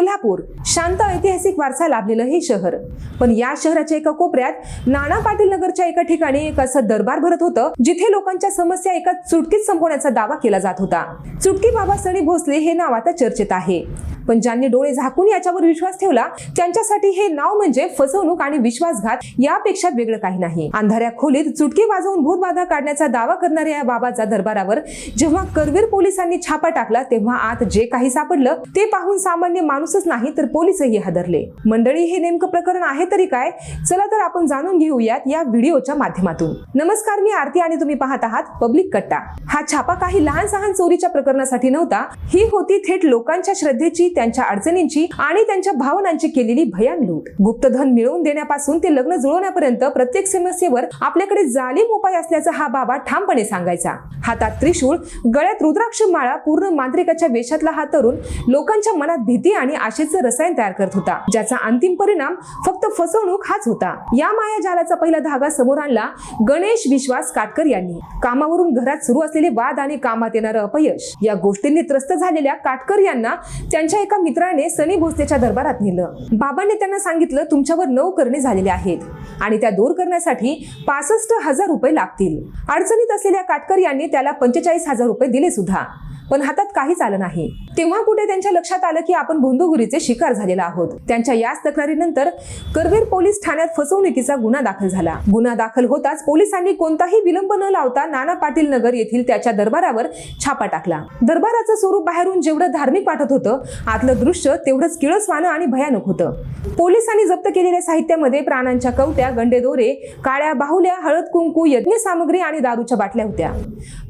कोल्हापूर. शांत ऐतिहासिक वारसा लाभलेलं हे शहर. पण या शहराच्या एका कोपऱ्यात नाना पाटील नगरच्या एका ठिकाणी एक असं दरबार भरत होतं जिथे लोकांच्या समस्या एका चुटकीत संपवण्याचा दावा केला जात होता. चुटकी बाबा सणी भोसले हे नाव आता चर्चेत आहे. पण ज्यांनी डोळे झाकून याच्यावर विश्वास ठेवला त्यांच्यासाठी हे नाव म्हणजे फसवणूक आणि विश्वासघात यापेक्षा वेगळं काही नाही. अंधाऱ्या खोलीत चुटकी वाजवून भूतबाधा काढण्याचा दावा करणाऱ्या या बाबाचा दरबारावर जेव्हा करवीर पोलिसांनी छापा टाकला तेव्हा आत जे काही सापडलं ते पाहून सामान्य माणूसच नाही तर पोलिसही हादरले. मंडळी हे नेमकं प्रकरण आहे तरी काय? चला तर आपण जाणून घेऊयात या व्हिडिओच्या माध्यमातून. नमस्कार मी आरती आणि तुम्ही पाहत आहात पब्लिक कट्टा. हा छापा काही लहान सहान चोरीच्या प्रकरणासाठी नव्हता ही होती थेट लोकांच्या श्रद्धेची त्यांच्या अडचणींची आणि त्यांच्या भावनांची केलेली भयान लूट. गुप्तधन मिळवून देण्यापासून ते लग्न जुळवण्यापर्यंत प्रत्येक समस्येवर आपल्याकडे जालीम उपाय असल्याचा हा बाबा ठामपणे सांगायचा. हातात त्रिशूळ गळ्यात रुद्राक्ष माळा पूर्ण मांत्रिकाच्या वेशातला हा तरुण लोकांच्या मनात भीती आणि आशेचं रसायन तयार करत होता. ज्याचा अंतिम परिणाम फक्त फसवणूक हाच होता. या मायाजालाचा पहिला धागा समोर आणला गणेश विश्वास काटकर यांनी. कामावरून घरात सुरू असलेले वाद आणि कामात येणारं अपयश या गोष्टींनी त्रस्त झालेल्या काटकर यांना त्यांच्या एका मित्राने सनी भोसलेच्या दरबारात नेलं. बाबांनी त्यांना सांगितलं तुमच्यावर नऊ करणे झालेले आहेत आणि त्या दूर करण्यासाठी पासष्ट हजार रुपये लागतील. अडचणीत असलेल्या काटकर यांनी त्याला पंचेचाळीस हजार रुपये दिले सुद्धा. पण हातात काहीच आलं नाही. तेव्हा कुठे त्यांच्या लक्षात आलं की आपण भोंदूगिरीचे शिकार झालेला आहोत. त्यांच्या याच तक्रारीनंतर करवीर पोलीस ठाण्यात फसवणुकीचा गुन्हा दाखल झाला. गुन्हा दाखल होताच पोलिसांनी कोणताही विलंब न लावता नाना पाटील नगर येथील त्याच्या दरबारावर छापा टाकला. दरबाराचं स्वरूप बाहेरून जेवढं धार्मिक वाटत होतं आतलं दृश्य तेवढंच किळसवानं आणि भयानक होतं. पोलिसांनी जप्त केलेल्या साहित्यामध्ये प्राणांच्या कवट्या गंडेदोरे काळ्या बाहुल्या हळद कुंकू यज्ञ सामग्री आणि दारूच्या बाटल्या होत्या.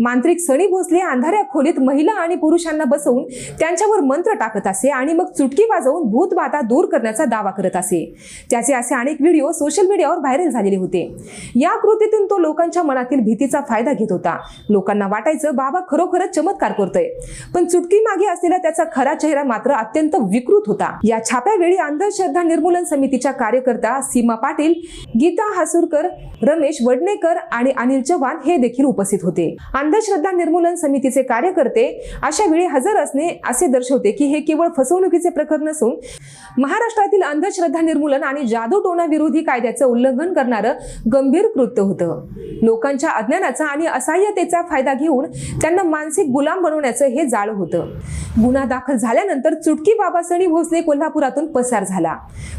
मांत्रिक सणी भोसले अंधाऱ्या खोलीत महिला महिला आणि पुरुषांना बसवून त्यांच्यावर मंत्र टाकत असे आणि मग चुटकी वाजवून भूतबाधा दूर करण्याचा दावा करत असे. त्याचे असे अनेक व्हिडिओ सोशल मीडियावर व्हायरल झालेले होते. या कृतीतून तो लोकांच्या मनातील भीतीचा फायदा घेत होता. लोकांना वाटायचं बाबा खरोखरच चमत्कार करतोय. पण चुटकी मागे असलेला त्याचा खरा चेहरा मात्र अत्यंत विकृत होता. या छाप्यावेळी अंधश्रद्धा निर्मूलन समितीच्या कार्यकर्ता सीमा पाटील गीता हासूरकर रमेश वडनेकर आणि अनिल चव्हाण हे देखील उपस्थित होते. अंधश्रद्धा निर्मूलन समितीचे कार्यकर्ते अशा वेळी हजर असणे असे दर्शवते की हे केवळ फसवणुकीचे प्रकरण नसून महाराष्ट्रातील अंधश्रद्धा निर्मूलन आणि जादूटोणा विरोधी कायद्याचं उल्लंघन करणारं गंभीर कृत्य होतं. लोकांच्या अज्ञानाचा आणि असहाय्यतेचा फायदा घेऊन त्यांना मानसिक गुलाम बनवण्याचं हे जाळ होतं. गुन्हा दाखल झाल्यानंतर चुटकी बाबासणी भोसले कोल्हापुरातून पसार झाला.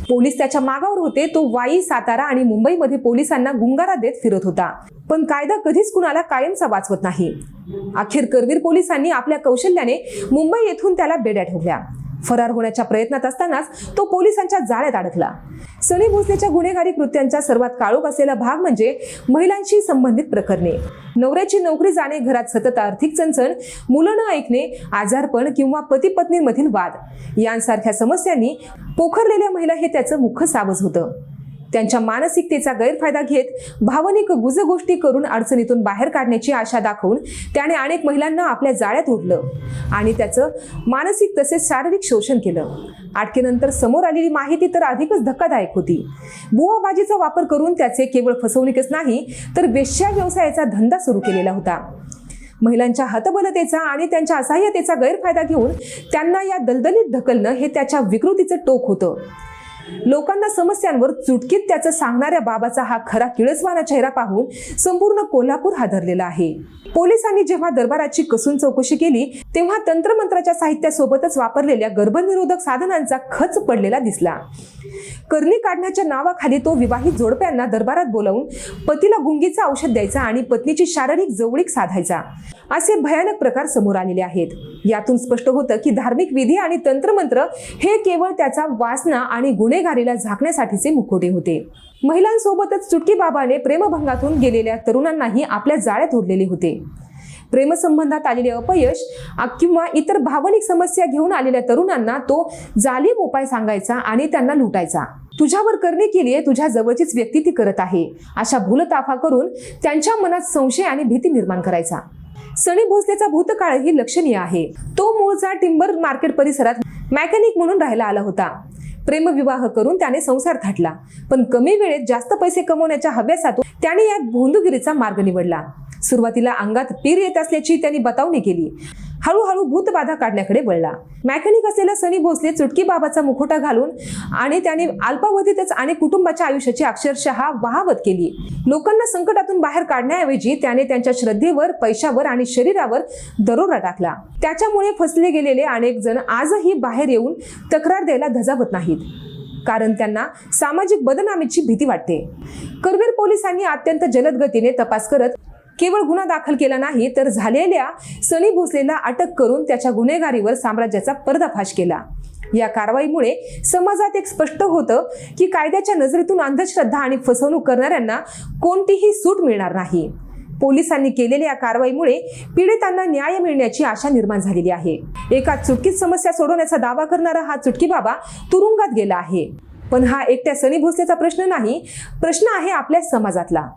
पोलीस त्याच्या मागावर होते तो वाई सातारा आणि मुंबईमध्ये पोलिसांना गुंगारा देत फिरत होता. पण कायदा कधीच कुणाला कायमचा वाचवत नाही. अखेर करवीर पोलिसांनी आपल्या कौशल्याने मुंबई येथून त्याला बेड्या ठेवल्या फरार होण्याच्या प्रयत्नात असतानाच तो पोलिसांच्या जाळ्यात अडकला. सनी भोसलेच्या गुन्हेगारी कृत्यांचा सर्वात काळोख असलेला भाग म्हणजे महिलांशी संबंधित प्रकरणे. नवऱ्याची नोकरी जाणे घरात सतत आर्थिक चणचण मुलं न ऐकणे आजारपण किंवा पती पत्नींमधील वाद यांसारख्या समस्यांनी पोखरलेल्या महिला हे त्याचं मुख्य सावज होतं. त्यांच्या मानसिकतेचा गैरफायदा घेत भावनिक गुजगोष्टी करून अडचणीतून बाहेर काढण्याची आशा दाखवून त्याने अनेक महिलांना आपल्या जाळ्यात ओढलं आणि त्याचं मानसिक तसेच शारीरिक शोषण केलं. अटकेनंतर समोर आलेली माहिती तर अधिकच धक्कादायक होती. बुवाबाजीचा वापर करून त्याचे केवळ फसवणूकच नाही तर वेश्या व्यवसायाचा धंदा सुरू केलेला होता. महिलांच्या हतबलतेचा आणि त्यांच्या असहाय्यतेचा गैरफायदा घेऊन त्यांना या दलदलीत ढकलणं हे त्याच्या विकृतीचं टोक होतं. लोकांना समस्यांवर चुटकीत त्याचं सांगणाऱ्या बाबाचा हा खरा किळसवाना चेहरा पाहून संपूर्ण कोल्हापूर हादरलेला आहे. पोलिसांनी जेव्हा दरबाराची कसून चौकशी केली तेव्हा तंत्रमंत्राच्या साहित्यासोबतच वापरलेल्या गर्भनिरोधक साधनांचा खच पडलेला दिसला. करणी काढण्याच्या नावाखाली तो विवाहित जोडप्यांना दरबारात बोलावून पतीला गुंगीचं औषध द्यायचा आणि पत्नीची शारीरिक जवळीक साधायचा. असे भयानक प्रकार समोर आलेले आहेत. यातून स्पष्ट होतं की धार्मिक विधी आणि तंत्रमंत्र हे केवळ त्याचा वासना आणि गुन्हेगारीला झाकण्यासाठीचे मुखोटे होते. महिलांसोबतच चुटकी बाबाने प्रेमभंगातून गेलेल्या तरुणांनाही आपल्या जाळ्यात ओढलेले होते. प्रेमसंबंधात आलेले अपयश किंवा इतर भावनिक समस्या घेऊन आलेल्या तरुणांना तो जालीम उपाय सांगायचा आणि त्यांना लुटायचा. तुझ्यावर करणे केली तुझ्या जवळचीच व्यक्ती ती करत आहे. अशा भूलताफा करून त्यांच्या मनात संशय आणि भीती निर्माण करायचा. सनी भोसलेचा भूतकाळही लक्षणीय आहे. तो मूळचा टिंबर मार्केट परिसरात मॅकॅनिक म्हणून राहायला आला होता. प्रेमविवाह करून त्याने संसार थाटला. पण कमी वेळेत जास्त पैसे कमवण्याच्या हव्यासातून त्याने या भोंदुगिरीचा मार्ग निवडला. सुरुवातीला अंगात पीर येत असल्याची त्यांनी बतावणी केली. हळूहळू भूतबाधा काढण्याकडे वळला. मॅकॅनिक असलेला सनी भोसले चुटकी बाबाचा मुखोटा घालून आणि त्याने अल्पावधीतच आणि कुटुंबाच्या आयुष्याची अक्षरशः वहावत केली. लोकांना संकटातून बाहेर काढण्याऐवजी त्याने त्यांच्या श्रद्धेवर पैशावर आणि शरीरावर दरोडा टाकला. त्याच्यामुळे फसले गेलेले अनेक जण आजही बाहेर येऊन तक्रार द्यायला धजावत नाहीत. कारण त्यांना सामाजिक बदनामीची भीती वाटते. करवीर पोलिसांनी अत्यंत जलद गतीने तपास करत केवळ गुन्हा दाखल केला नाही तर झालेल्या सनी भोसलेला अटक करून त्याच्या गुन्हेगारीवर साम्राज्याचा पर्दाफाश केला. या कारवाईमुळे समाजात एक स्पष्ट होतं की कायद्याच्या नजरेतून अंधश्रद्धा आणि फसवणूक करणाऱ्यांना कोणतीही सूट मिळणार नाही. पोलिसांनी केलेल्या या कारवाईमुळे पीडितांना न्याय मिळण्याची आशा निर्माण झालेली आहे. एका चुटकीत समस्या सोडवण्याचा दावा करणारा हा चुटकी बाबा तुरुंगात गेला आहे. पण हा एकट्या सनी भोसलेचा प्रश्न नाही प्रश्न आहे आपल्या समाजातला.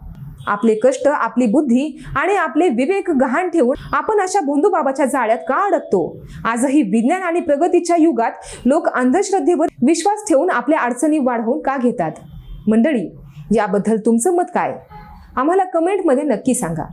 आपले कष्ट आपली बुद्धी आणि आपले विवेक गहाण ठेवून आपण अशा बाबाच्या जाळ्यात का अडकतो? आजही विज्ञान आणि प्रगतीच्या युगात लोक अंधश्रद्धेवर विश्वास ठेवून आपल्या अडचणी वाढवून का घेतात? मंडळी याबद्दल तुमचं मत काय? आम्हाला कमेंटमध्ये नक्की सांगा.